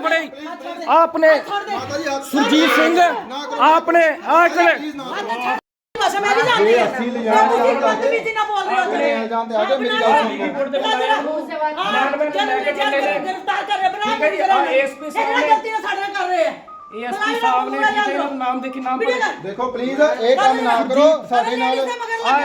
ਫੜੇ ਆਪਨੇ ਸੁਰਜੀਤ ਸਿੰਘ ਆਪਨੇ ਆ ਚਲੇ ਬਸ ਮੈਂ ਵੀ ਜਾਂਦੀ ਹਾਂ ਅਸੀਂ ਲੈ ਜਾਣਾ ਬਦਤਮੀਜ਼ੀ ਨਾਲ ਬੋਲ ਰਹੇ ਹੋ ਲੈ ਜਾਂਦੇ ਆ ਜਾਓ, ਮੇਰੀ ਗੱਲ ਗ੍ਰਿਫਤਾਰ ਕਰ ਰਹੇ ਬਣਾ ਠੀਕ ਹੈ ਜੀ, ਆਹ ASP ਸਾਹਿਬ ਨੇ- ਗਲਤੀ ਨਾਲ ਸਾਡੇ ਨਾਲ ਕਰ ਰਹੇ ਆ ਏਐਸਪੀ ਸਾਹਿਬ ਨੇ ਠੀਕ ਹੈ ਜੀ, ਨਾਮ ਦੇਖੀ ਨਾਮ ਪੜ੍ਹ ਦੇਖੋ ਪਲੀਜ਼ ਇਹ ਕੰਮ ਨਾ ਕਰੋ। ਸਾਡੇ ਨਾਲ ਆ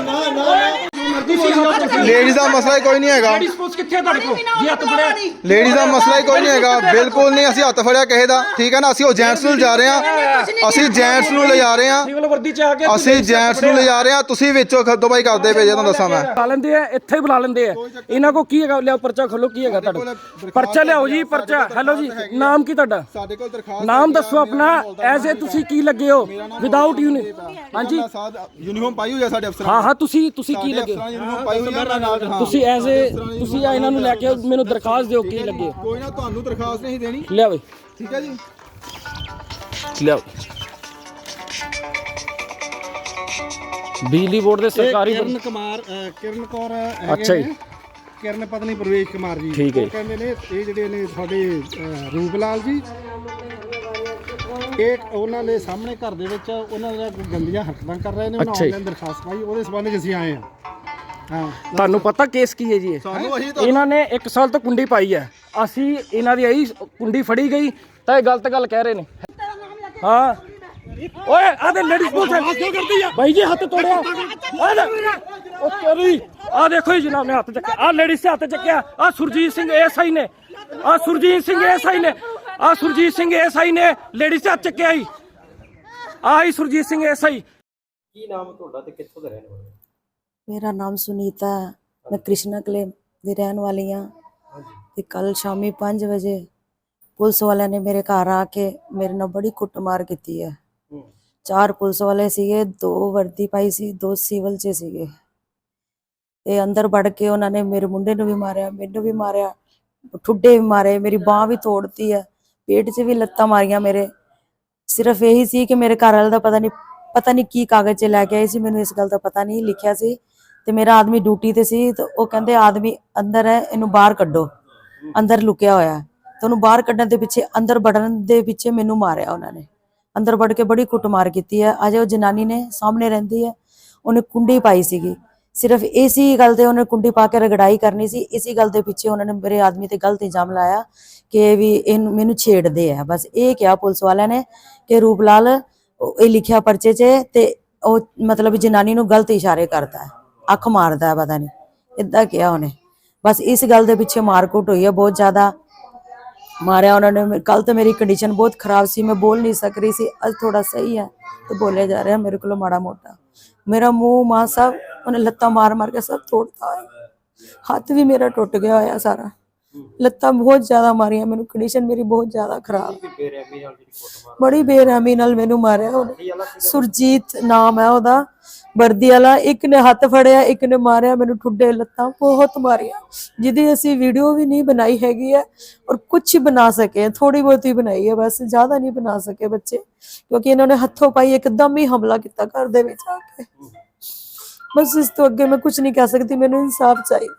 ਨਾ ਨਾ ਨਾ। ਲੇਡੀਜ਼ ਦਾ ਮਸਲਾ ਹੀ ਕੋਈ ਨਹੀਂ ਹੈਗਾ। ਲੇਡੀ ਸਪੋਰਟਸ ਕਿੱਥੇ ਆ ਤੁਹਾਡੇ ਕੋਲ? ਜੀ ਹੱਥ ਫੜਿਆ ਲੇਡੀਜ਼ ਦਾ ਮਸਲਾ ਹੀ ਕੋਈ ਨਹੀਂ ਹੈਗਾ। ਬਿਲਕੁਲ ਨਹੀਂ ਅਸੀਂ ਹੱਥ ਫੜਿਆ ਕਿਸੇ ਦਾ। ਠੀਕ ਹੈ ਨਾ? ਅਸੀਂ ਉਹ ਜੈਂਟਸ ਨੂੰ ਲਿਜਾ ਰਹੇ ਹਾਂ। ਅਸੀਂ ਜੈਂਟਸ ਨੂੰ ਲਿਜਾ ਰਹੇ ਹਾਂ। ਸਿਵਲ ਵਰਦੀ ਚ ਆ ਕੇ ਅਸੀਂ ਜੈਂਟਸ ਨੂੰ ਲਿਜਾ ਰਹੇ ਹਾਂ। ਤੁਸੀਂ ਵਿੱਚੋਂ ਖੱਦੋਬਾਈ ਕਰਦੇ ਪਏ ਜੇ ਤੁਹਾਨੂੰ ਦੱਸਾਂ ਮੈਂ। ਬੁਲਾ ਲੈਂਦੇ ਆ ਇੱਥੇ ਹੀ ਬੁਲਾ ਲੈਂਦੇ ਆ। ਇਹਨਾਂ ਕੋ ਕੀ ਹੈਗਾ? ਲਿਆਓ ਪਰਚਾ ਖੋਲੋ ਕੀ ਹੈਗਾ ਤੁਹਾਡਾ? ਪਰਚਾ ਲਿਆਓ ਜੀ ਪਰਚਾ। ਹੈਲੋ ਜੀ ਨਾਮ ਕੀ ਤੁਹਾਡਾ? ਸਾਡੇ ਕੋਲ ਦਰਖਾਸਤ ਨਾਮ ਦੱਸੋ ਆਪਣਾ ਐਜ਼ ਏ ਤੁਸੀਂ ਕੀ ਲੱਗੇ ਹੋ? ਵਿਦਆਊਟ ਯੂਨੀ ਹਾਂਜੀ। ਯੂਨੀਫਾਰਮ ਪਾਈ ਹੋਈ ਹੈ ਸਾਡੇ ਅਫਸਰਾਂ ਹਾਂ ਹਾਂ ਤੁਸੀਂ ਤੁਸੀਂ ਕੀ ਲੱਗੇ ਹੋ? ਯੂਨੀਫਾਰਮ ਪਾਈ ਹੋਈ ਹੈ ਨਾਲ ਹਾਂ। ਤੁਸੀਂ ਐਜ਼ ਤੁਸੀਂ ਆ ਇਹਨਾਂ ਨੂੰ ਲੈ ਕੇ ਮੈਨੂੰ ਦਰਖਾਸਤ ਦਿਓ ਕੀ ਲੱਗੇ? ਕੋਈ ਨਾ ਤੁਹਾਨੂੰ ਦਰਖਾਸਤ ਨਹੀਂ ਦੇਣੀ। ਲਿਆਓ ਠੀਕ ਹੈ ਜੀ। ਲਿਆਓ ਬਿਜਲੀ ਬੋਰਡ ਦੇ ਸਰਕਾਰੀ ਕਿਰਨ ਕੁਮਾਰ ਕਿਰਨ ਕੌਰ ਅੱਛਾ ਜੀ। ਕਿਰਨ ਪਤਨੀ ਪ੍ਰਵੇਸ਼ ਕੁਮਾਰ ਜੀ। ਠੀਕ ਹੈ ਕਹਿੰਦੇ ਨੇ ਇਹ ਜਿਹੜੇ ਨੇ ਸਾਡੇ ਅ, ਰੂਪ ਲਾਲ ਜੀ ਇਹ ਉਹਨਾਂ ਦੇ ਸਾਹਮਣੇ ਘਰ ਦੇ ਵਿੱਚ ਉਹਨਾਂ ਦਾ ਗੰਦੀਆਂ ਹਰਕਤਾਂ ਕਰ ਰਹੇ ਨੇ ਉਹਨਾਂ। ਆਨਲਾਈਨ ਦਰਖਾਸਤ ਪਾਈ ਉਹਦੇ ਸੰਬੰਧ ਵਿੱਚ ਅਸੀਂ ਆਏ ਹਾਂ। ਤੁਹਾਨੂੰ ਪਤਾ ਕੇਸ ਕੀ ਹੈ ਜੀ ਇਹ? ਸਾਨੂੰ ਅਸੀਂ ਇਹਨਾਂ ਨੇ 1 ਸਾਲ ਤੋਂ ਕੁੰਡੀ ਪਾਈ ਹੈ। ਅਸੀਂ ਇਹਨਾਂ ਦੀ ਆਈ ਕੁੰਡੀ ਫੜੀ ਗਈ ਤਾਂ ਇਹ ਗਲਤ ਗੱਲ ਕਹਿ ਰਹੇ ਨੇ। ਹਾਂ। ਓਏ ਆ ਤੇ ਲੇਡੀਜ਼ ਪੁਲਿਸ ਹੈ। ਕਿਉਂ ਕਰਦੀ ਆ? ਬਾਈ ਜੀ ਹੱਥ ਤੋੜਿਆ। ਆ ਲੈ। ਉਹ ਤੇਰੀ ਆ ਦੇਖੋ ਜੀ ਜਨਾਬ ਨੇ ਹੱਥ ਚੱਕਿਆ। ਆ ਲੇਡੀਜ਼ ਤੇ ਹੱਥ ਚੱਕਿਆ। ਆ ਸੁਰਜੀਤ ਸਿੰਘ ਐਸਆਈ ਨੇ। ਆ ਸੁਰਜੀਤ ਸਿੰਘ ਐਸਆਈ ਨੇ। ਆ ਸੁਰਜੀਤ ਸਿੰਘ ਐਸਆਈ ਨੇ ਲੇਡੀਜ਼ ਤੇ ਹੱਥ ਚੱਕਿਆ ਹੀ ਸੁਰਜੀਤ ਸਿੰਘ ਐਸਆਈ ਮੇਰਾ ਨਾਮ ਸੁਨੀਤਾ ਹੈ। ਮੈਂ ਕ੍ਰਿਸ਼ਨਾ ਕਲੇ ਦੀ ਰਹਿਣ ਵਾਲੀ ਹਾਂ। ਤੇ ਕੱਲ ਸ਼ਾਮੀ 5 ਵਜੇ ਪੁਲਿਸ ਵਾਲਿਆਂ ਨੇ ਮੇਰੇ ਘਰ ਆ ਕੇ ਮੇਰੇ ਨਾਲ ਬੜੀ ਕੁੱਟਮਾਰ ਕੀਤੀ ਹੈ। ਚਾਰ ਪੁਲਿਸ ਵਾਲੇ ਸੀਗੇ, ਦੋ ਵਰਦੀ ਪਾਈ ਸੀ, ਦੋ ਸਿਵਲ 'ਚ ਸੀਗੇ। ਤੇ ਅੰਦਰ ਵੜ ਕੇ ਉਹਨਾਂ ਨੇ ਮੇਰੇ ਮੁੰਡੇ ਨੂੰ ਵੀ ਮਾਰਿਆ, ਮੈਨੂੰ ਵੀ ਮਾਰਿਆ, ਠੁੱਡੇ ਵੀ ਮਾਰੇ, ਮੇਰੀ ਬਾਹ ਵੀ ਤੋੜਤੀ ਹੈ। ਪੇਟ 'ਚ ਵੀ ਲੱਤਾਂ ਮਾਰੀਆਂ ਮੇਰੇ। ਸਿਰਫ ਇਹੀ ਸੀ ਕਿ ਮੇਰੇ ਘਰ ਵਾਲੇ ਦਾ ਪਤਾ ਨਹੀਂ ਪਤਾ ਨਹੀਂ ਕੀ ਕਾਗਜ਼ 'ਚ ਲੈ ਕੇ ਆਏ ਸੀ, ਮੈਨੂੰ ਇਸ ਗੱਲ ਦਾ ਪਤਾ ਨਹੀਂ, ਲਿਖਿਆ ਸੀ। ਤੇ ਮੇਰਾ ਆਦਮੀ ਡਿਊਟੀ ਤੇ ਸੀ ਤੇ ਉਹ ਕਹਿੰਦੇ ਆਦਮੀ ਅੰਦਰ ਹੈ, ਇਹਨੂੰ ਬਾਹਰ ਕੱਢੋ। ਅੰਦਰ ਲੁਕਿਆ ਹੋਇਆ ਹੈ। ਤੇ ਉਹਨੂੰ ਬਾਹਰ ਕੱਢਣ ਦੇ ਪਿੱਛੇ, ਅੰਦਰ ਵੜਨ ਦੇ ਪਿੱਛੇ ਮੈਨੂੰ ਮਾਰਿਆ ਉਹਨਾਂ ਨੇ। ਅੰਦਰ ਵੜ ਕੇ ਬੜੀ ਕੁੱਟਮਾਰ ਕੀਤੀ ਹੈ। ਅਜੇ ਉਹ ਜਨਾਨੀ ਨੇ ਸਾਹਮਣੇ ਰਹਿੰਦੀ ਹੈ। ਉਹਨੇ ਕੁੰਡੀ ਪਾਈ ਸੀਗੀ। ਸਿਰਫ ਇਸੀ ਗੱਲ ਤੇ ਉਹਨੇ ਕੁੰਡੀ ਪਾ ਕੇ ਰਗੜਾਈ ਕਰਨੀ ਸੀ। ਇਸੀ ਗੱਲ ਦੇ ਪਿੱਛੇ ਉਹਨਾਂ ਨੇ ਮੇਰੇ ਆਦਮੀ ਤੇ ਗਲਤ ਇਲਜ਼ਾਮ ਲਾਇਆ ਕਿ ਵੀ ਇਹਨੂੰ, ਮੈਨੂੰ ਛੇੜਦੇ ਆ। ਬਸ ਇਹ ਕਿਹਾ ਪੁਲਿਸ ਵਾਲਿਆਂ ਨੇ ਕਿ ਰੂਪ ਲਾਲ ਇਹ ਲਿਖਿਆ ਪਰਚੇ 'ਚ ਤੇ ਉਹ ਮਤਲਬ ਜਨਾਨੀ ਨੂੰ ਗਲਤ ਇਸ਼ਾਰੇ ਕਰਦਾ ਹੈ। ਅੱਖ ਮਾਰਦਾ ਪਤਾ ਨਹੀਂ ਇਦਾਂ ਕਿਹਾ ਉਹਨੇ। ਬਸ ਇਸ ਗੱਲ ਦੇ ਪਿੱਛੇ ਮਾਰਕੁੱਟ ਹੋਈ ਹੈ, ਬਹੁਤ ਜ਼ਿਆਦਾ ਮਾਰਿਆ ਉਹਨਾਂ ਨੇ। ਕੱਲ ਤਾਂ ਮੇਰੀ ਕੰਡੀਸ਼ਨ ਬਹੁਤ ਖਰਾਬ ਸੀ, ਮੈਂ ਬੋਲ ਨਹੀਂ ਸਕ ਰਹੀ ਸੀ, ਅੱਜ ਥੋੜਾ ਸਹੀ ਹੈ, ਤੇ ਬੋਲਿਆ ਜਾ ਰਿਹਾ ਮੇਰੇ ਕੋਲ ਮਾੜਾ ਮੋਟਾ। ਮੇਰਾ ਮੂੰਹ, ਮਾਂ ਸਭ, ਉਹਨੇ ਲੱਤਾਂ ਮਾਰ ਮਾਰ ਕੇ ਸਭ ਤੋੜਤਾ ਹੈ। ਹੱਥ ਵੀ ਮੇਰਾ ਟੁੱਟ ਗਿਆ ਹੋਇਆ ਸਾਰਾ। ਲੱਤਾਂ ਬਹੁਤ ਜ਼ਿਆਦਾ ਮਾਰੀਆਂ ਮੈਨੂੰ ਕੰਡੀਸ਼ਨ ਮੇਰੀ ਬਹੁਤ ਜ਼ਿਆਦਾ ਖਰਾਬ। ਬੜੀ ਬੇਰਹਿਮੀ ਨਾਲ ਮੈਨੂੰ ਮਾਰਿਆ ਉਹਨੇ। ਸੁਰਜੀਤ ਨਾਮ ਹੈ ਉਹਦਾ ਵਰਦੀ ਵਾਲਾ। ਇੱਕ ਨੇ ਹੱਥ ਫੜਿਆ ਇੱਕ ਨੇ ਮਾਰਿਆ ਮੈਨੂੰ ਠੁੱਡੇ ਲੱਤਾਂ ਬਹੁਤ ਮਾਰੀਆਂ। ਜਿਹਦੀ ਅਸੀਂ ਵੀਡੀਓ ਵੀ ਨਹੀਂ ਬਣਾਈ ਹੈਗੀ ਹੈ ਔਰ ਕੁਝ ਬਣਾ ਸਕੇ। ਥੋੜੀ ਬਹੁਤੀ ਬਣਾਈ ਹੈ ਬਸ ਜ਼ਿਆਦਾ ਨਹੀਂ ਬਣਾ ਸਕੇ ਬੱਚੇ। ਕਿਉਂਕਿ ਇਹਨਾਂ ਨੇ ਹੱਥੋਂ ਪਾਈ ਇੱਕਦਮ ਹੀ ਹਮਲਾ ਕੀਤਾ ਘਰ ਦੇ ਵਿੱਚ ਆ ਕੇ। ਬਸ ਇਸ ਤੋਂ ਅੱਗੇ ਮੈਂ ਕੁਝ ਨਹੀਂ ਕਹਿ ਸਕਦੀ ਮੈਨੂੰ ਇਨਸਾਫ ਚਾਹੀਦਾ।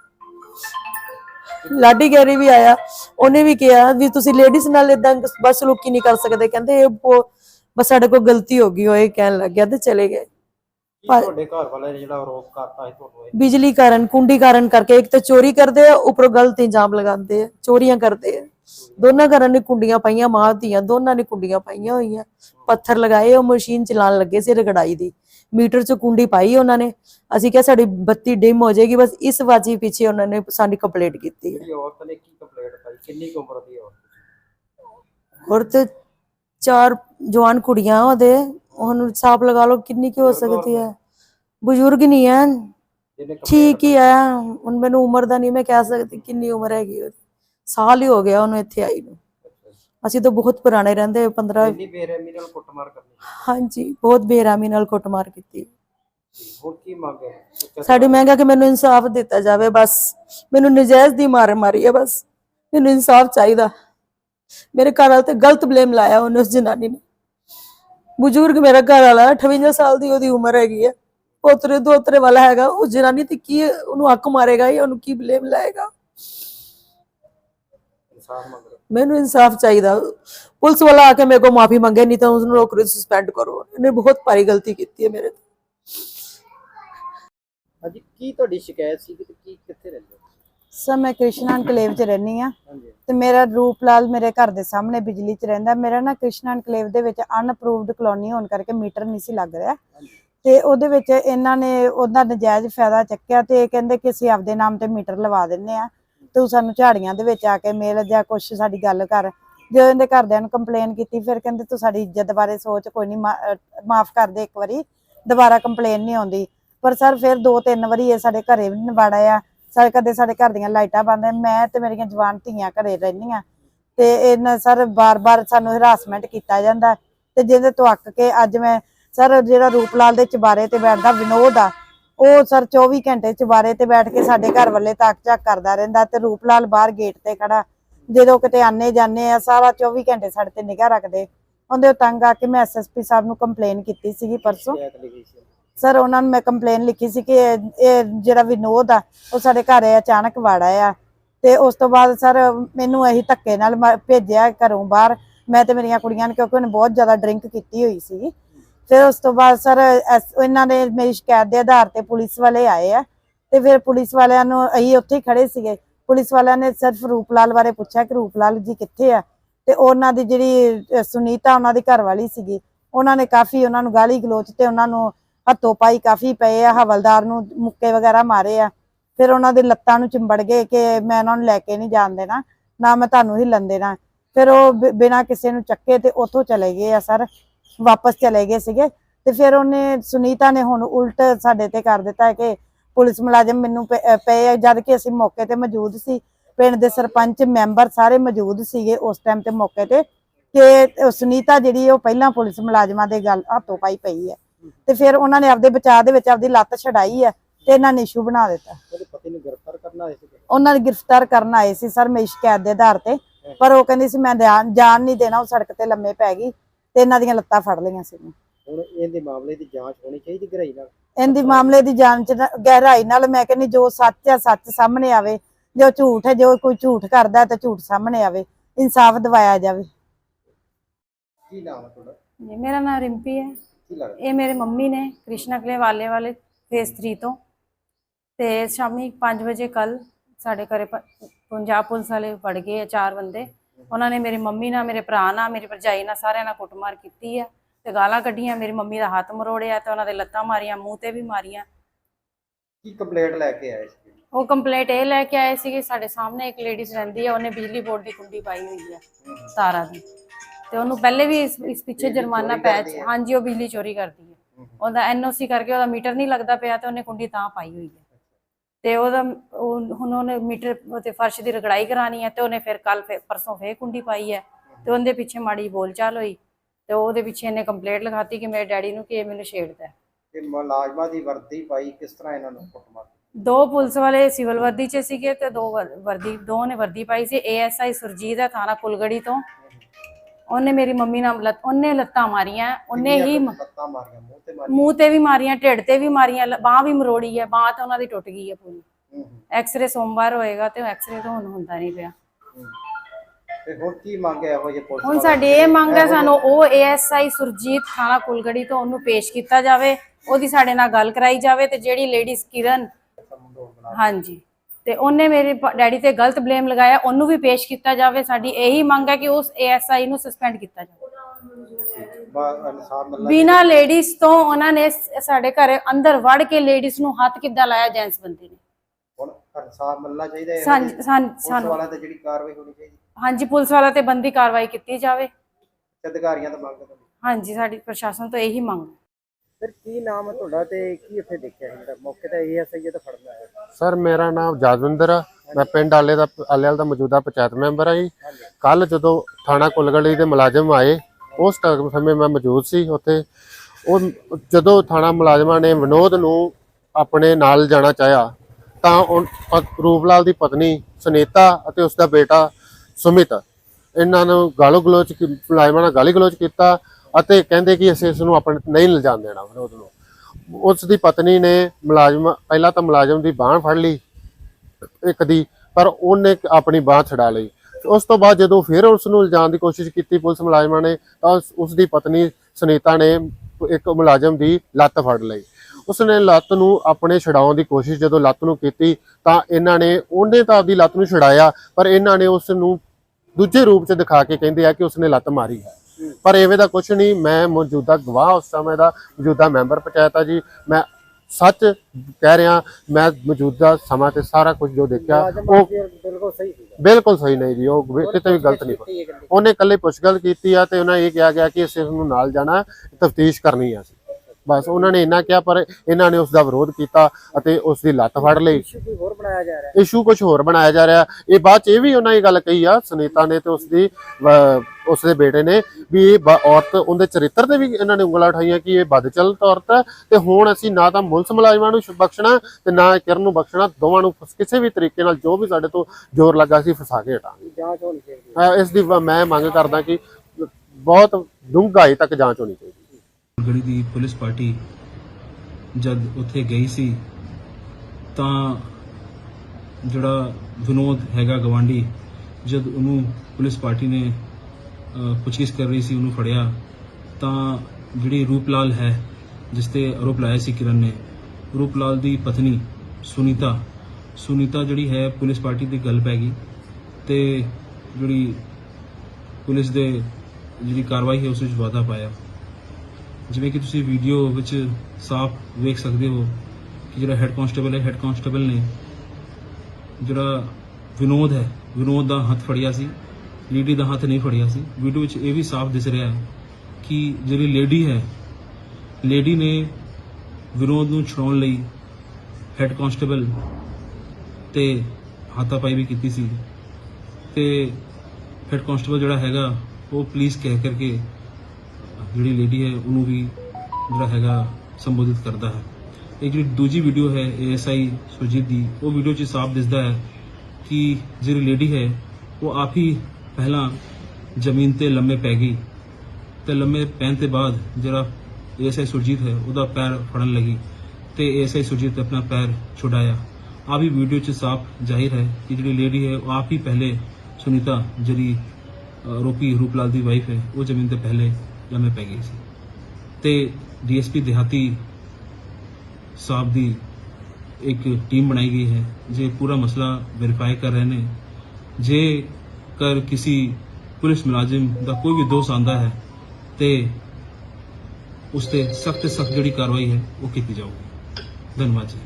ਲਾਡੀ ਗੈਰੀ ਵੀ ਆਇਆ ਉਹਨੇ ਵੀ ਕਿਹਾ ਵੀ ਤੁਸੀਂ ਲੇਡੀਜ਼ ਨਾਲ ਇਦਾਂ ਬਸ ਲੋਕੀ ਨਹੀਂ ਕਰ ਸਕਦੇ ਕਹਿੰਦੇ ਇਹ ਬਸ ਸਾਡੇ ਕੋਲ ਗਲਤੀ ਹੋ ਗਈ ਇਹ ਕਹਿਣ ਲੱਗ ਗਿਆ ਤੇ ਚਲੇ ਗਏ। ਪਰ- ਤੁਹਾਡੇ ਘਰ ਵਾਲੇ ਨੇ ਜਿਹੜਾ ਆਰੋਪ ਕਰਤਾ ਹੈ ਤੁਹਾਨੂੰ ਇਹ? ਬਿਜਲੀ ਕਾਰਨ ਕੁੰਡੀ ਕਾਰਨ ਕਰਕੇ ਇੱਕ ਤਾਂ ਚੋਰੀ ਕਰਦੇ ਆ ਉੱਪਰੋਂ ਗਲਤ ਇਲਜ਼ਾਮ ਲਗਾਉਂਦੇ ਆ ਚੋਰੀਆਂ ਕਰਦੇ ਆ। ਦੋਨਾਂ ਘਰਾਂ ਨੇ ਕੁੰਡੀਆਂ ਪਾਈਆਂ ਮਾਂ ਧੀਆਂ ਦੋਨਾਂ ਨੇ ਕੁੰਡੀਆਂ ਪਾਈਆਂ ਹੋਈਆਂ ਪੱਥਰ ਲਗਾਏ ਉਹ ਮਸ਼ੀਨ ਚਲਾਉਣ ਲੱਗੇ ਸੀ ਰਗੜਾਈ ਦੀ। ਮੀਟਰ 'ਚ ਕੁੰਡੀ ਪਾਈ ਉਹਨਾਂ ਨੇ। ਅਸੀਂ ਕਿਹਾ ਸਾਡੀ ਬੱਤੀ ਡਿਮ ਹੋ ਜਾਏਗੀ ਬਸ ਇਸ ਵਾਜੀ ਪਿੱਛੇ ਉਹਨਾਂ ਨੇ ਸਾਡੀ ਕੰਪਲੇਂਟ ਕੀਤੀ ਹੈ। ਜਿਹੜੀ ਔਰਤ ਨੇ ਕੀ ਕੰਪਲੇਂਟ ਪਾਈ? ਕਿੰਨੀ ਕੁ ਉਮਰ ਦੀ ਔਰਤ? ਹੋਰ ਤੇ ਚਾਰ ਜਵਾਨ ਕੁੜੀਆਂ ਉਹਦੇ ਹੁਣ ਹਿਸਾਬ ਲਗਾ ਲਓ ਕਿੰਨੀ ਕੀ ਹੋ ਸਕਦੀ ਹੈ। ਬਜ਼ੁਰਗ ਨਹੀਂ ਹੈ। ਜਿਹਨੇ ਠੀਕ ਹੀ ਹੈ। ਹੁਣ ਮੈਨੂੰ ਉਮਰ ਦਾ ਨਹੀਂ ਮੈਂ ਕਹਿ ਸਕਦੀ ਕਿੰਨੀ ਉਮਰ ਹੈਗੀ ਉਹਦੀ। ਸਾਲ ਹੀ ਹੋ ਗਿਆ ਉਹਨੂੰ ਇੱਥੇ ਆਈ ਨੂੰ। ਅਸੀਂ ਤਾਂ ਬਹੁਤ ਪੁਰਾਣੇ ਰਹਿੰਦੇ 15 ਇੰਨੀ ਬੇਰਹਿਮੀ ਨਾਲ ਕੁੱਟਮਾਰ ਕਰਨੀ। ਹਾਂਜੀ ਬਹੁਤ ਬੇਰਾਮੀ ਨਾਲ ਕੁੱਟਮਾਰ ਕੀਤੀ। ਹੁਣ ਕੀ ਮੰਗ ਹੈ? ਉੱਚਾ ਸਾਡੀ ਮਹਿੰਗਾ ਕਿ ਮੈਨੂੰ ਇਨਸਾਫ ਦਿੱਤਾ ਜਾਵੇ ਬਸ। ਮੈਨੂੰ ਨਜਾਇਜ਼ ਦੀ ਮਾਰ ਮਾਰੀ ਹੈ ਬਸ। ਮੈਨੂੰ ਇਨਸਾਫ ਚਾਹੀਦਾ। ਮੇਰੇ ਘਰ ਵਾਲੇ ਤੇ ਗਲਤ ਬਲੇਮ ਲਾਇਆ ਉਹਨੇ ਉਸ ਜਨਾਨੀ ਨੇ। ਬਜ਼ੁਰਗ ਮੇਰਾ ਘਰ ਵਾਲਾ 58 ਸਾਲ ਦੀ ਉਹਦੀ ਉਮਰ ਹੈਗੀ ਹੈ। ਪੋਤਰੇ ਦੋਤਰੇ ਵਾਲਾ ਹੈਗਾ ਉਹ ਜਨਾਨੀ ਤੇ ਕੀ ਉਹਨੂੰ ਹੱਕ ਮਾਰੇਗਾ ਜਾਂ ਉਹਨੂੰ ਕੀ ਬਲੇਮ ਲਾਏਗਾ? ਇਨਸਾਫ ਮੰਗ ਰਹੇ। ਹੋ? ਮੈਨੂੰ ਇਨਸਾਫ ਚਾਹੀਦਾ। ਪੁਲਿਸ ਵਾਲਾ ਆ ਕੇ ਮੇਰੇ ਕੋਲ ਮਾਫੀ ਮੰਗੇ ਨਹੀਂ ਤਾਂ ਉਸ ਨੂੰ ਨੌਕਰੀ ਸਸਪੈਂਡ ਕਰੋ। ਇਹਨੇ ਬਹੁਤ ਭਾਰੀ ਗਲਤੀ ਕੀਤੀ ਹੈ ਮੇਰੇ ਤੋਂ। ਹਾਂਜੀ ਕੀ ਤੁਹਾਡੀ ਸ਼ਿਕਾਇਤ ਸੀ ਕਿ ਕੀ ਕਿੱਥੇ ਰਹਿੰਦੇ ਹੋ? ਸਰ ਮੈਂ ਕ੍ਰਿਸ਼ਨਾ ਐਨਕਲੇਵ 'ਚ ਰਹਿੰਦੀ ਆ ਹਾਂਜੀ। ਤੇ ਮੇਰਾ ਰੂਪ ਲਾਲ ਮੇਰੇ ਘਰ ਦੇ ਸਾਹਮਣੇ ਬਿਜਲੀ 'ਚ ਰਹਿੰਦਾ। ਮੇਰਾ ਨਾ ਕ੍ਰਿਸ਼ਨਾ ਐਨਕਲੇਵ ਦੇ ਵਿੱਚ ਅਨਅਪਰੂਵਡ ਕਲੋਨੀ ਹੋਣ ਕਰਕੇ ਮੀਟਰ ਨਹੀਂ ਸੀ ਲੱਗ ਰਿਹਾ। ਤੇ ਉਹਦੇ ਵਿੱਚ ਇਹਨਾਂ ਨੇ ਉਹਦਾ ਨਜਾਇਜ਼ ਫਾਇਦਾ ਚੱਕਿਆ ਤੇ ਇਹ ਕਹਿੰਦੇ ਕਿ ਅਸੀਂ ਆਪਦੇ ਨਾਮ ਤੇ ਮੀਟਰ ਲਵਾ ਦਿੰਨੇ ਆ ਤੂੰ ਸਾਨੂੰ ਝਾੜੀਆਂ ਦੇ ਵਿੱਚ ਆ ਕੇ ਮਿਲ ਜਾਂ ਕੁਛ ਸਾਡੀ ਗੱਲ ਕਰ। ਜਦੋਂ ਇਹਦੇ ਘਰਦਿਆਂ ਨੂੰ ਕੰਪਲੇਨ ਕੀਤੀ, ਫਿਰ ਕਹਿੰਦੇ ਤੂੰ ਸਾਡੀ ਇੱਜ਼ਤ ਬਾਰੇ ਸੋਚ, ਕੋਈ ਨਹੀਂ ਮਾਫ ਕਰ ਦੇ ਇੱਕ ਵਾਰੀ। ਦੁਬਾਰਾ ਕੰਪਲੇਨ ਨਹੀਂ ਆਉਂਦੀ। ਪਰ ਸਰ, ਫਿਰ ਦੋ ਤਿੰਨ ਵਾਰੀ ਇਹ ਸਾਡੇ ਘਰੇ ਵੀ ਨਿਵਾੜਾ ਆ। ਸਾਡੇ ਕਦੇ ਸਾਡੇ ਘਰ ਦੀਆਂ ਲਾਈਟਾਂ ਬੰਦ ਹੈ ਮੈਂ ਤੇ ਮੇਰੀਆਂ ਜਵਾਨ ਧੀਆਂ ਘਰੇ ਰਹਿੰਦੀਆਂ। ਤੇ ਇਹਨਾਂ ਸਰ, ਬਾਰ-ਬਾਰ ਸਾਨੂੰ ਹਰਾਸਮੈਂਟ ਕੀਤਾ ਜਾਂਦਾ। ਤੇ ਜਿਹਦੇ ਤੋਂ ਅੱਕ ਕੇ ਅੱਜ ਮੈਂ, ਸਰ, ਜਿਹੜਾ ਰੂਪਲਾਲ ਦੇ ਚਬਾਰੇ ਤੇ ਬੈਠਦਾ, ਵਿਨੋਦ ਆ। ਉਹ ਸਰ 24 ਘੰਟੇ ਚਬਾਰੇ ਤੇ ਬੈਠ ਕੇ ਸਾਡੇ ਘਰ ਵੱਲੇ ਤਾਕ ਝਾਕ ਕਰਦਾ ਰਹਿੰਦਾ ਤੇ ਰੂਪਲਾਲ ਬਾਹਰ ਗੇਟ ਤੇ ਖੜਾ। ਜਦੋਂ ਕਿਤੇ ਆਨੇ ਜਾਂਦੇ ਆ ਸਾਰਾ 24 ਘੰਟੇ ਸਾਡੇ ਤੇ ਨਿਗਾਹ ਰੱਖਦੇ। ਉਹਦੇ ਉਹ ਤੰਗ ਆ ਕੇ ਮੈਂ ਐਸਐਸਪੀ ਸਾਹਿਬ ਨੂੰ ਕੰਪਲੇਨ ਕੀਤੀ ਸੀਗੀ ਪਰਸੋਂ। ਸਰ ਉਹਨਾਂ ਨੂੰ ਮੈਂ ਕੰਪਲੇਨ ਲਿਖੀ ਸੀ ਕਿ ਇਹ ਜਿਹੜਾ ਵਿਨੋਦ ਆ ਉਹ ਸਾਡੇ ਘਰ ਅਚਾਨਕ ਵਾੜਾ ਆ। ਤੇ ਉਸ ਤੋਂ ਬਾਅਦ ਸਰ ਮੈਨੂੰ ਇਹੀ ਧੱਕੇ ਨਾਲ ਭੇਜਿਆ ਘਰੋਂ ਬਾਹਰ। ਮੈਂ ਤੇ ਮੇਰੀਆਂ ਕੁੜੀਆਂ ਨੇ ਕਿਉਂਕਿ ਉਹਨੇ ਬਹੁਤ ਜ਼ਿਆਦਾ ਡਰਿੰਕ ਕੀਤੀ ਹੋਈ ਸੀ ਫਿਰ ਉਸ ਤੋਂ ਬਾਅਦ ਸਰ ਇਹਨਾਂ ਨੇ ਮੇਰੀ ਸ਼ਿਕਾਇਤ ਦੇ ਆਧਾਰ ਤੇ ਪੁਲਿਸ ਵਾਲੇ ਆਏ ਆ ਤੇ ਫਿਰ ਪੁਲਿਸ ਵਾਲਿਆਂ ਨੂੰ ਅਸੀਂ ਉੱਥੇ ਹੀ ਖੜੇ ਸੀਗੇ। ਪੁਲਿਸ ਵਾਲਿਆਂ ਨੇ ਸਿਰਫ ਰੂਪਲਾਲ ਬਾਰੇ ਪੁੱਛਿਆ ਕਿ ਰੂਪਲਾਲ ਜੀ ਕਿੱਥੇ ਆ ਤੇ ਉਹਨਾਂ ਦੀ ਜਿਹੜੀ ਸੁਨੀਤਾ ਉਹਨਾਂ ਦੀ ਘਰ ਵਾਲੀ ਸੀਗੀ, ਉਹਨਾਂ ਨੇ ਕਾਫੀ ਉਹਨਾਂ ਨੂੰ ਗਾਲੀ ਗਲੋਚ ਤੇ ਉਹਨਾਂ ਨੂੰ ਹੱਥੋਂ ਪਾਈ ਕਾਫੀ ਪਏ ਆ, ਹਵਲਦਾਰ ਨੂੰ ਮੁੱਕੇ ਵਗੈਰਾ ਮਾਰੇ ਆ। ਫਿਰ ਉਹਨਾਂ ਦੇ ਲੱਤਾਂ ਨੂੰ ਚਿੰਬੜ ਗਏ ਕਿ ਮੈਂ ਉਹਨਾਂ ਨੂੰ ਲੈ ਕੇ ਨਹੀਂ ਜਾਣ ਦੇਣਾ, ਨਾ ਮੈਂ ਤੁਹਾਨੂੰ ਹੀ ਹਿੱਲਣ ਨਾ ਫਿਰ ਉਹ ਬਿ- ਬਿਨਾਂ ਕਿਸੇ ਨੂੰ ਚੱਕੇ ਤੇ ਉੱਥੋਂ ਚਲੇ ਗਏ ਆ ਸਰ। ਵਾਪਸ ਚਲੇ ਗਏ ਸੀਗੇ ਤੇ ਫਿਰ ਉਹਨੇ ਸੁਨੀਤਾ ਨੇ ਹੁਣ ਉਲਟ ਸਾਡੇ ਤੇ ਕਰ ਦਿੱਤਾ ਕਿ ਪੁਲਿਸ ਮੁਲਾਜ਼ਮ ਮੈਨੂੰ ਪਏ ਜਦ ਕਿ ਅਸੀਂ ਮੌਕੇ ਤੇ ਮੌਜੂਦ ਸੀ। ਪਿੰਡ ਦੇ ਸਰਪੰਚ ਮੈਂਬਰ ਸਾਰੇ ਮੌਜੂਦ ਸੀਗੇ ਉਸ ਟਾਈਮ ਤੇ ਮੌਕੇ ਤੇ ਕਿ ਸੁਨੀਤਾ ਜਿਹੜੀ ਉਹ ਪਹਿਲਾਂ ਪੁਲਿਸ ਮੁਲਾਜ਼ਮਾਂ ਦੇ ਗੱਲ ਹੱਥੋਂ ਪਾਈ ਪਈ ਹੈ ਤੇ ਫਿਰ ਉਹਨਾਂ ਨੇ ਆਪਦੇ ਬਚਾਅ ਦੇ ਵਿੱਚ ਆਪਦੀ ਲੱਤ ਛਡਾਈ ਹੈ ਤੇ ਇਹਨਾਂ ਨੇ ਇਸ਼ੂ ਬਣਾ ਦਿੱਤਾ। ਉਹਨਾਂ ਨੇ ਗ੍ਰਿਫਤਾਰ ਕਰਨ ਆਏ ਸੀ ਸਰ ਮੇਰੀ ਸ਼ਿਕਾਇਤ ਦੇ ਆਧਾਰ ਤੇ। ਪਰ ਉਹ ਕਹਿੰਦੀ ਸੀ ਮੈਂ ਜਾਣ ਨਹੀਂ ਦੇਣਾ ਉਹ ਸੜਕ ਤੇ ਲੰਮੇ ਪੈ ਗਈ। ਤੇ ਇਹਨਾਂ ਦੀਆਂ ਲੱਤਾਂ ਫੜ ਲਈਆਂ ਸੀ। ਹੁਣ ਇਹਦੇ ਮਾਮਲੇ ਦੀ ਜਾਂਚ ਹੋਣੀ ਚਾਹੀਦੀ ਗਹਿਰਾਈ ਨਾਲ? ਇਹਦੀ ਮਾਮਲੇ ਦੀ ਜਾਂਚ ਨਾ- ਗਹਿਰਾਈ ਨਾਲ ਮੈਂ ਕਹਿੰਦੀ ਜੋ ਸੱਚ ਹੈ ਸੱਚ ਸਾਹਮਣੇ ਆਵੇ ਜੋ ਝੂਠ ਹੈ ਜੋ ਕੋਈ ਝੂਠ ਕਰਦਾ ਤਾਂ ਝੂਠ ਸਾਹਮਣੇ ਆਵੇ ਇਨਸਾਫ ਦਿਵਾਇਆ ਜਾਵੇ। ਕੀ ਨਾਮ ਹੈ ਤੁਹਾਡਾ? ਜੀ ਮੇਰਾ ਨਾਮ ਰਿੰਪੀ ਹੈ। ਕੀ ਲੱਗਦਾ? ਇਹ ਮੇਰੇ ਮੰਮੀ ਨੇ ਕ੍ਰਿਸ਼ਨਾ ਕਲੇ ਵਾਲੇ ਵਾਲੇ ਫੇਸ 3 ਤੋਂ। ਤੇ ਸ਼ਾਮੀ 5 ਵਜੇ ਕੱਲ ਸਾਡੇ ਘਰੇ ਪ- ਪੰਜਾਬ ਪੁਲਿਸ ਵਾਲੇ ਵੜ ਗਏ ਆ ਚਾਰ ਬੰਦੇ। ਉਹਨਾਂ ਨੇ ਮੇਰੀ ਮੰਮੀ ਨਾਲ ਮੇਰੇ ਭਰਾ ਨਾਲ ਮੇਰੀ ਭਰਜਾਈ ਨਾਲ ਸਾਰਿਆਂ ਨਾਲ ਕੁੱਟਮਾਰ ਕੀਤੀ ਹੈ ਤੇ ਗਾਲਾਂ ਕੱਢੀਆਂ ਮੇਰੀ ਮੰਮੀ ਦਾ ਹੱਥ ਮਰੋੜਿਆ ਤੇ ਉਹਨਾਂ ਦੇ ਲੱਤਾਂ ਮਾਰੀਆਂ ਮੂੰਹ ਤੇ ਵੀ ਮਾਰੀਆਂ। ਕੀ ਕੰਪਲੇਂਟ ਲੈ ਕੇ ਆਏ ਸੀ ਉਹ ਕੰਪਲੇਂਟ ਇਹ ਲੈ ਕੇ ਆਏ ਸੀ ਕਿ ਸਾਡੇ ਸਾਹਮਣੇ ਇੱਕ ਲੇਡੀਜ਼ ਰਹਿੰਦੀ ਹੈ ਉਹਨੇ ਬਿਜਲੀ ਬੋਰਡ ਦੀ ਕੁੰਡੀ ਪਾਈ ਹੋਈ ਹੈ ਤਾਰਾਂ ਦੀ। ਤੇ ਉਹਨੂੰ ਪਹਿਲੇ ਵੀ ਇਸ ਇਸ ਪਿੱਛੇ ਜੁਰਮਾਨਾ ਪੈ? ਹਾਂਜੀ ਉਹ ਬਿਜਲੀ ਚੋਰੀ ਕਰਦੀ ਹੈ ਉਹਦਾ ਐਨਓਸੀ ਕਰਕੇ ਉਹਦਾ ਮੀਟਰ ਨਹੀਂ ਲੱਗਦਾ ਪਿਆ ਤੇ ਉਹਨੇ ਕੁੰਡੀ ਤਾਂ ਪਾਈ ਹੋਈ ਹੈ ਤੇ ਉਹਦਾ ਉਹ- ਹੁਣ ਉਹਨੇ ਮੀਟਰ ਤੇ ਫਰਸ਼ ਦੀ ਰਗੜਾਈ ਕਰਾਣੀ ਹੈ ਤੇ ਉਹਨੇ ਫਿਰ ਕੱਲ ਪਰਸੋਂ ਫੇਰ ਕੁੰਡੀ ਪਾਈ ਹੈ ਤੇ ਉਹਦੇ ਪਿੱਛੇ ਮਾੜੀ ਬੋਲਚਾਲ ਹੋਈ ਤੇ ਉਹਦੇ ਪਿੱਛੇ ਇਹਨੇ ਕੰਪਲੇਂਟ ਲਿਖਾਤੀ ਕਿ ਮੇਰੇ ਡੈਡੀ ਨੂੰ ਕਿ ਇਹ ਮੈਨੂੰ ਛੇੜਦਾ ਹੈ। ਇਹ ਮੁਲਾਜ਼ਮਾਂ ਦੀ ਵਰਦੀ ਪਾਈ ਕਿਸ ਤਰ੍ਹਾਂ ਇਹਨਾਂ ਨੂੰ ਕੁੱਟਮਾਰ ਦੋ ਪੁਲਿਸ ਵਾਲੇ ਸਿਵਲ ਵਰਦੀ 'ਚ ਸੀਗੇ ਤੇ ਦੋ ਵਰ- ਵਰਦੀ ਦੋ ਨੇ ਵਰਦੀ ਪਾਈ ਸੀ ਏਐਸਆਈ ਸੁਰਜੀਤ ਹੈ ਥਾਣਾ ਕੁਲਗੜੀ ਤੋਂ ਉਹਨੇ ਮੇਰੀ ਮੰਮੀ ਨਾਲ ਲੱਤ ਉਹਨੇ ਲੱਤਾਂ ਮਾਰੀਆਂ ਉਹਨੇ ਹੀ ਮ- ਲੱਤਾਂ ਮਾਰੀਆਂ ਮੂੰਹ ਤੇ ਮਾਰੀਆਂ। ਮੂੰਹ ਤੇ ਵੀ ਮਾਰੀਆਂ ਢਿੱਡ ਤੇ ਵੀ ਮਾਰੀਆਂ ਬਾਹ ਵੀ ਮਰੋੜੀ ਹੈ ਬਾਹ ਤਾਂ ਉਹਨਾਂ ਦੀ ਟੁੱਟ ਗਈ ਹੈ ਪੂਰੀ। ਹੂੰ, ਹੂੰ, ਐਕਸ-ਰੇ ਸੋਮਵਾਰ ਹੋਏਗਾ ਤੇ ਐਕਸ-ਰੇ ਤਾਂ ਹੁਣ ਹੁੰਦਾ ਨਹੀਂ ਪਿਆ। ਹੂੰ। ਤੇ ਹੁਣ ਕੀ ਮੰਗਿਆ ਇਹੋ ਜਿਹੇ ਪੁਲਿਸ ਹੁਣ ਵਾਲਿਆਂ ਸਾਡੀ ਇਹ ਮੰਗ ਹੈ ਸਾਨੂੰ ਉਹ ਏਐਸਆਈ ਸੁਰਜੀਤ ਥਾਣਾ ਕੁਲਗੜੀ ਤੋਂ ਉਹਨੂੰ ਪੇਸ਼ ਕੀਤਾ ਜਾਵੇ ਉਹਦੀ ਸਾਡੇ ਨਾਲ ਗੱਲ ਕਰਾਈ ਜਾਵੇ ਤੇ ਜਿਹੜੀ ਲੇਡੀਜ਼ ਕਿਰਨ ਹਾਂਜੀ। ਤੇ ਉਹਨੇ ਮੇਰੇ ਡੈਡੀ ਤੇ ਗਲਤ ਬਲੇਮ ਲਗਾਇਆ ਉਹਨੂੰ ਵੀ ਪੇਸ਼ ਕੀਤਾ ਜਾਵੇ। ਸਾਡੀ ਇਹੀ ਮੰਗ ਹੈ ਕਿ ਉਸ ਏਐਸਆਈ ਨੂੰ ਸਸਪੈਂਡ ਕੀਤਾ ਜਾਵੇ। ਬਿਨਾ ਲੇਡੀਜ਼ ਤੋਂ ਉਹਨਾਂ ਨੇ ਸਾਡੇ ਘਰੇ ਅੰਦਰ ਵੜ ਕੇ ਲੇਡੀਜ਼ ਨੂੰ ਹੱਥ ਕਿੱਦਾਂ ਲਾਇਆ ਜੈਂਟਸ ਬੰਦੇ ਨੇ। ਹੁਣ ਇਨਸਾਫ ਮਿਲਣਾ ਚਾਹੀਦਾ ਹੈ ਸਾਨ- ਸਾਨ- ਪੁਲਿਸ ਸਾਨੂੰ ਵਾਲਿਆਂ ਤੇ ਜਿਹੜੀ ਕਾਰਵਾਈ ਹੋਣੀ ਚਾਹੀਦੀ। ਹਾਂਜੀ ਪੁਲਿਸ ਵਾਲਾ ਤੇ ਬੰਦੀ ਕਾਰਵਾਈ ਕੀਤੀ ਜਾਵੇ। ਅਧਿਕਾਰੀਆਂ ਤੋਂ ਮੰਗ ਹਾਂਜੀ ਸਾਡੀ ਪ੍ਰਸ਼ਾਸਨ ਤੋਂ ਇਹੀ ਮੰਗ ਹੈ। ਫਿਰ ਕੀ ਨਾਮ ਹੈ ਤੁਹਾਡਾ ਤੇ ਕੀ ਇੱਥੇ ਦੇਖਿਆ ਹੈ ਜਿਹੜਾ ਮੌਕੇ ਤੇ ਏਐਸਆਈ ਇਹ ਤਾਂ ਫੜਨਾ ਹੈ ਸਰ ਮੇਰਾ ਨਾਮ ਜਾਦਵਿੰਦਰ ਆ। ਮੈਂ ਪਿੰਡ ਆਲੇ ਦਾ ਆਲੇ ਵਾਲ ਦਾ ਮੌਜੂਦਾ ਪੰਚਾਇਤ ਮੈਂਬਰ ਆ ਜੀ। ਕੱਲ ਜਦੋਂ ਥਾਣਾ ਕੁਲਗੜੀ ਦੇ ਮੁਲਾਜ਼ਮ ਆਏ ਉਸ ਟਾਈਮ ਸਮੇਂ ਮੈਂ ਮੌਜੂਦ ਸੀ ਉੱਥੇ। ਉਹ ਜਦੋਂ ਥਾਣਾ ਮੁਲਾਜ਼ਮਾਂ ਨੇ ਵਿਨੋਦ ਨੂੰ ਆਪਣੇ ਨਾਲ ਜਾਣਾ ਚਾਹਿਆ ਤਾਂ ਉਹ ਰੂਪਲਾਲ ਦੀ ਪਤਨੀ ਸੁਨੀਤਾ ਅਤੇ ਉਸ ਦਾ ਬੇਟਾ ਸੁਮਿਤ ਇਹਨਾਂ ਨੂੰ ਗਾਲੋ ਗਲੋਚ ਮੁਲਾਜ਼ਮਾਂ ਨਾਲ ਗਾਲੀ ਗਲੋਚ ਕੀਤਾ। ਅਤੇ ਕਹਿੰਦੇ ਕਿ ਅਸੀਂ ਇਸ ਨੂੰ ਆਪਣੇ ਨਹੀਂ ਲਿਜਾਣ ਦੇਣਾ ਵਿਰੋਧ ਨੂੰ। ਉਸ ਦੀ ਪਤਨੀ ਨੇ ਮੁਲਾਜ਼ਮ, ਪਹਿਲਾਂ ਤਾਂ ਮੁਲਾਜ਼ਮ ਦੀ ਬਾਹ ਫੜ ਲਈ, ਇੱਕ ਦੀ, ਪਰ ਉਹਨੇ ਆਪਣੀ ਬਾਹ ਛਡਾ ਲਈ। ਉਸ ਤੋਂ ਬਾਅਦ ਜਦੋਂ ਫਿਰ ਉਸ ਨੂੰ ਲਿਜਾਣ ਦੀ ਕੋਸ਼ਿਸ਼ ਕੀਤੀ ਪੁਲਿਸ ਮੁਲਾਜ਼ਮਾਂ ਨੇ, ਤਾਂ ਉਸ- ਉਸ ਦੀ ਪਤਨੀ ਸੁਨੀਤਾ ਨੇ ਇੱਕ ਮੁਲਾਜ਼ਮ ਦੀ ਲੱਤ ਫੜ ਲਈ। ਉਸਨੇ ਲੱਤ ਨੂੰ ਆਪਣੇ ਛਡਾਉਣ ਦੀ ਕੋਸ਼ਿਸ਼ ਜਦੋਂ ਲੱਤ ਨੂੰ ਕੀਤੀ, ਤਾਂ ਇਹਨਾਂ ਨੇ, ਉਹਨੇ ਤਾਂ ਆਪਦੀ ਲੱਤ ਨੂੰ ਛਡਾਇਆ, ਪਰ ਇਹਨਾਂ ਨੇ ਉਸ ਨੂੰ ਦੂਜੇ ਰੂਪ 'ਚ ਦਿਖਾ ਕੇ ਕਹਿੰਦੇ ਆ ਕਿ ਉਸਨੇ ਲੱਤ ਮਾਰੀ ਹੈ। ਪਰ ਐਵੇਂ ਦਾ ਕੁਝ ਨਹੀਂ ਮੈਂ ਮੌਜੂਦਾ ਗਵਾਹ ਉਸ ਸਮੇਂ ਦਾ ਮੌਜੂਦਾ ਮੈਂਬਰ ਪੰਚਾਇਤ ਆ ਜੀ। ਮੈਂ ਸੱਚ ਕਹਿ ਰਿਹਾ ਮੈਂ ਮੌਜੂਦਾ ਸਮਾਂ ਤੇ ਸਾਰਾ ਕੁਝ ਜੋ ਦੇਖਿਆ ਉਹ ਬਿਲਕੁਲ ਸਹੀ ਸੀ ਬਿਲਕੁਲ ਸਹੀ ਨਹੀਂ ਜੀ ਉਹ ਕਿਤੇ ਵੀ ਗਲਤ ਨਹੀਂ ਉਹਨੇ ਇਕੱਲੇ ਪੁੱਛਗਿੱਛ ਕੀਤੀ ਆ ਤੇ ਉਹਨਾਂ ਇਹ ਕਿਹਾ ਗਿਆ ਕਿ ਅਸੀਂ ਨੂੰ ਨਾਲ ਜਾਣਾ ਤਫਤੀਸ਼ ਕਰਨੀ ਆ ਬਸ ਉਹਨਾਂ ਨੇ ਇੰਨਾ ਕਿਹਾ ਪਰ ਇਹਨਾਂ ਨੇ ਉਸ ਦਾ ਵਿਰੋਧ ਕੀਤਾ ਅਤੇ ਉਸ ਦੀ ਲੱਤ ਫੜ ਲਈ। ਬਣਾਇਆ ਜਾ ਰਿਹਾ ਇਸ਼ੂ ਕੁਝ ਹੋਰ ਬਣਾਇਆ ਜਾ ਰਿਹਾ। ਇਹ ਬਾਅਦ ਚ ਇਹ ਵੀ ਉਹਨਾਂ ਇਹ ਗੱਲ ਕਹੀ ਆ ਸੁਨੀਤਾ ਨੇ ਤੇ ਉਸ ਦੀ ਉਸ ਦੇ ਬੇਟੇ ਨੇ ਵੀ ਇਹ ਔਰਤ ਉਹਦੇ ਚਰਿੱਤਰ ਤੇ ਵੀ ਇਹਨਾਂ ਨੇ ਉਂਗਲਾਂ ਉਠਾਈਆਂ ਕਿ ਇਹ ਬਦਚਲਤ ਔਰਤ ਹੈ ਤੇ ਹੁਣ ਅਸੀਂ ਨਾ ਤਾਂ ਮੁਲਸ ਮੁਲਾਜ਼ਮਾਂ ਨੂੰ ਬਖਸ਼ਣਾ ਤੇ ਨਾ ਕਿਰਨ ਨੂੰ ਬਖਸ਼ਣਾ ਦੋਵਾਂ ਨੂੰ ਕਿਸੇ ਵੀ ਤਰੀਕੇ ਨਾਲ ਜੋ ਵੀ ਸਾਡੇ ਤੋਂ ਜ਼ੋਰ ਲੱਗਾ ਸੀ ਫਸਾ ਕੇ ਹਟਾਂਗੇ। ਜਾਂਚ ਹੋਣੀ ਚਾਹੀਦੀ ਹੈ। ਅਹ ਇਸ ਦੀ ਮੈਂ ਮੰਗ ਕਰਦਾ ਕਿ ਬਹੁਤ ਡੂੰਘਾਈ ਤੱਕ ਜਾਂਚ ਹੋਣੀ ਚਾਹੀਦੀ ਗੜੀ ਦੀ ਪੁਲਿਸ ਪਾਰਟੀ ਜਦ ਉੱਥੇ ਗਈ ਸੀ ਤਾਂ ਜਿਹੜਾ ਵਿਨੋਦ ਹੈਗਾ ਗਵਾਂਢੀ, ਜਦ ਉਹਨੂੰ ਪੁਲਿਸ ਪਾਰਟੀ ਨੇ ਪੁੱਛਗਿੱਛ ਕਰ ਰਹੀ ਸੀ, ਉਹਨੂੰ ਫੜਿਆ, ਤਾਂ ਜਿਹੜੀ ਰੂਪਲਾਲ ਹੈ, ਜਿਸ ਤੇ ਆਰੋਪ ਲਾਇਆ ਸੀ ਕਿਰਨ ਨੇ ਰੂਪਲਾਲ ਦੀ ਪਤਨੀ ਸੁਨੀਤਾ ਸੁਨੀਤਾ ਜਿਹੜੀ ਹੈ ਪੁਲਿਸ ਪਾਰਟੀ ਦੀ ਗੱਲ ਪੈ ਗਈ ਤੇ ਜਿਹੜੀ ਪੁਲਿਸ ਦੇ ਜਿਹੜੀ ਕਾਰਵਾਈ ਹੈ, ਉਸ ਵਿੱਚ ਵਾਧਾ ਪਾਇਆ। ਜਿਵੇਂ ਕਿ ਤੁਸੀਂ ਵੀਡੀਓ ਵਿੱਚ ਸਾਫ਼ ਵੇਖ ਸਕਦੇ ਹੋ ਕਿ ਜਿਹੜਾ ਹੈੱਡ ਕਾਂਸਟੇਬਲ ਹੈ ਹੈੱਡ ਕਾਂਸਟੇਬਲ ਨੇ ਜਿਹੜਾ ਵਿਨੋਦ ਹੈ, ਵਿਨੋਦ ਦਾ ਹੱਥ ਫੜਿਆ ਸੀ ਲੇਡੀ ਦਾ ਹੱਥ ਨਹੀਂ ਫੜਿਆ ਸੀ ਵੀਡੀਓ ਵਿੱਚ ਇਹ ਵੀ ਸਾਫ਼ ਦਿਸ ਰਿਹਾ ਹੈ ਕਿ ਜਿਹੜੀ ਲੇਡੀ ਹੈ ਲੇਡੀ ਨੇ ਵਿਨੋਦ ਨੂੰ ਛਡਾਉਣ ਲਈ ਹੈੱਡ ਕਾਂਸਟੇਬਲ ਤੇ ਹਾਤਾਪਾਈ ਵੀ ਕੀਤੀ ਸੀ ਤੇ ਹੈੱਡ ਕਾਂਸਟੇਬਲ ਜਿਹੜਾ ਹੈਗਾ, ਉਹ ਪੁਲਿਸ ਕਹਿ ਕਰਕੇ ਜਿਹੜੀ ਲੇਡੀ ਹੈ, ਉਹਨੂੰ ਵੀ ਜਿਹੜਾ ਹੈਗਾ ਸੰਬੋਧਿਤ ਕਰਦਾ ਹੈ। ਇਹ ਜਿਹੜੀ ਦੂਜੀ ਵੀਡੀਓ ਹੈ ਏਐਸਆਈ ਸੁਰਜੀਤ ਦੀ, ਉਹ ਵੀਡੀਓ 'ਚ ਸਾਫ਼ ਦਿਸਦਾ ਹੈ ਕਿ ਜਿਹੜੀ ਲੇਡੀ ਹੈ, ਉਹ ਆਪ ਹੀ ਪਹਿਲਾਂ ਜ਼ਮੀਨ ਤੇ ਲੰਮੇ ਪੈ ਗਈ ਤੇ ਲੰਮੇ ਪੈਣ ਤੇ ਬਾਅਦ ਜਿਹੜਾ ਏਐਸਆਈ ਸੁਰਜੀਤ ਹੈ, ਉਹਦਾ ਪੈਰ ਫੜਨ ਲੱਗੀ ਤੇ ਏਐਸਆਈ ਸੁਰਜੀਤ ਨੇ ਆਪਣਾ ਪੈਰ ਛੁਡਾਇਆ। ਆ ਵੀ ਵੀਡੀਓ 'ਚ ਸਾਫ਼ ਜ਼ਾਹਿਰ ਹੈ ਕਿ ਜਿਹੜੀ ਲੇਡੀ ਹੈ, ਉਹ ਆਪ ਹੀ ਪਹਿਲੇ ਸੁਨੀਤਾ, ਜਿਹੜੀ ਆਰੋਪੀ ਰੂਪਲਾਲ ਦੀ ਵਾਈਫ ਹੈ, ਉਹ ਜ਼ਮੀਨ ਤੇ ਪਹਿਲੇ ਲੰਮੇ ਪੈ ਗਈ ਸੀ। ਤੇ ਡੀਐਸਪੀ ਦਿਹਾਤੀ ਸਾਹਿਬ ਦੀ ਇੱਕ ਟੀਮ ਬਣਾਈ ਗਈ ਹੈ। ਜੇ ਪੂਰਾ ਮਸਲਾ ਵੈਰੀਫਾਈ ਕਰ ਰਹੇ ਨੇ। ਜੇ ਕਰ ਕਿਸੇ ਪੁਲਿਸ ਮੁਲਾਜ਼ਮ ਦਾ ਕੋਈ ਵੀ ਦੋਸ਼ ਆਂਦਾ ਹੈ ਤੇ ਉਸ ਤੇ ਸਖਤ ਸਖਤ ਜਿਹੜੀ ਕਾਰਵਾਈ ਹੈ, ਉਹ ਕੀਤੀ ਜਾਊਗੀ। ਧੰਨਵਾਦ ਜੀ।